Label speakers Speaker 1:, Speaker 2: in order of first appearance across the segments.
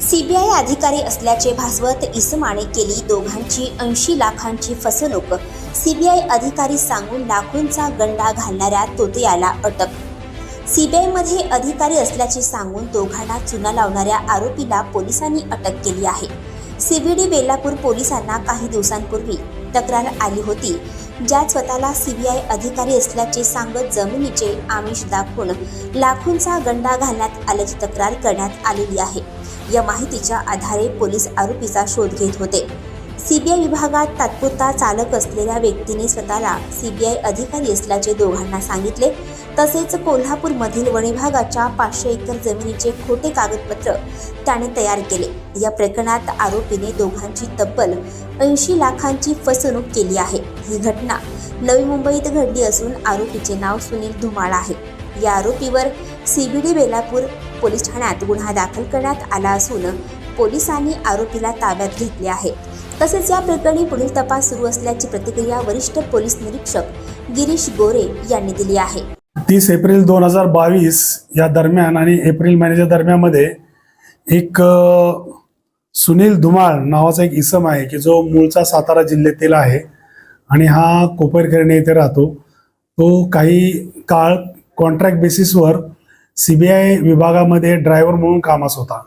Speaker 1: CBI अधिकारी असल्याचे भासवत इसमाने केली दोघांची ऐंशी लाखांची फसवणूक. सीबीआय अधिकारी सांगून लाखोंचा गंडा घालणाऱ्या तोतयाला अटक. सीबीआयमध्ये अधिकारी असल्याचे सांगून दोघांना चुना लावणाऱ्या आरोपीला पोलिसांनी अटक केली आहे. सीबीडी बेलापूर पोलिसांना काही दिवसांपूर्वी तक्रार आली होती ज्यात स्वतःला सीबीआय अधिकारी असल्याचे सांगत जमिनीचे आमिष दाखवून लाखोंचा गंडा घालण्यात आल्याची तक्रार करण्यात आलेली आहे. या माहितीच्या आधारे पोलीस आरोपीचा शोध घेत होते. सीबीआय विभागात तात्पुरता चालक असलेल्या व्यक्तीने स्वतःला सीबीआय अधिकारी असल्याचे दोघांना सांगितले. तसेच कोल्हापूरमधील वन विभागाच्या पाचशे एकर जमिनीचे खोटे कागदपत्र त्याने तयार केले. या प्रकरणात आरोपीने दोघांची तब्बल ऐंशी लाखांची फसवणूक केली आहे. ही घटना नवी मुंबईत घडली असून आरोपीचे नाव सुनील धुमाळ आहे. या आरोपीवर सीबीडी बेलापूर पोलीस ठाण्यात गुन्हा दाखल करण्यात आला असून पोलिसांनी आरोपीला ताब्यात घेतले आहे. तसेच या प्रकरणी पुढील तपास सुरू असल्याची प्रतिक्रिया वरिष्ठ पोलीस निरीक्षक गिरीश गोरे यांनी दिली आहे.
Speaker 2: तीस एप्रिल दोन हजार बावीस या दरम्यान आणि एप्रिल महिन्याच्या दरम्यानमध्ये एक सुनील धुमाळ नावाचा एक इसम आहे की जो मूळचा सातारा जिल्ह्यातील आहे आणि हा कोपरकर्णी येथे राहतो. तो काही काळ कॉन्ट्रॅक्ट बेसिसवर सी बी आय विभागामध्ये ड्रायव्हर म्हणून कामास होता.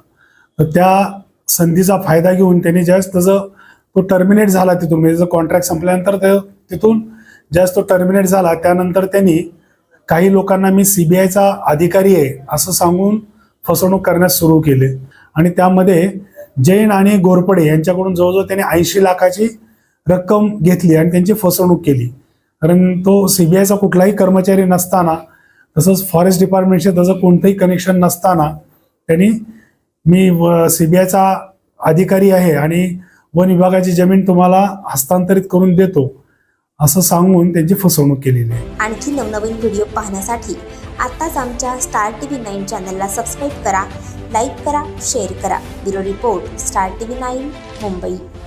Speaker 2: तर त्या संधीचा फायदा घेऊन त्यांनी ज्यावेळेस त्याचं तो टर्मिनेट झाला तिथून म्हणजे कॉन्ट्रॅक्ट संपल्यानंतर ते तिथून ज्यावेळेस तो टर्मिनेट झाला त्यानंतर त्यांनी काही लोकांना मी सीबीआयचा अधिकारी आहे असं सांगून फसवणूक करण्यास सुरू केले. आणि त्यामध्ये जैन आणि गोरपडे यांच्याकडून जवळजवळ त्यांनी ऐंशी लाखाची रक्कम घेतली आणि त्यांची फसवणूक केली. कारण तो सीबीआयचा कुठलाही कर्मचारी नसताना तसंच फॉरेस्ट डिपार्टमेंटचे त्याचं कोणतंही कनेक्शन नसताना त्यांनी मी सीबीआयचा अधिकारी आहे आणि वन विभागाची जमीन तुम्हाला हस्तांतरित करून देतो असं सांगून त्यांची फसवणूक केलेली आहे.
Speaker 1: आणखी नवनवीन व्हिडिओ पाहण्यासाठी आत्ताच आमच्या स्टार टी व्ही नाईन चॅनलला सबस्क्राईब करा लाईक करा शेअर करा. Bureau report star T V nine Mumbai.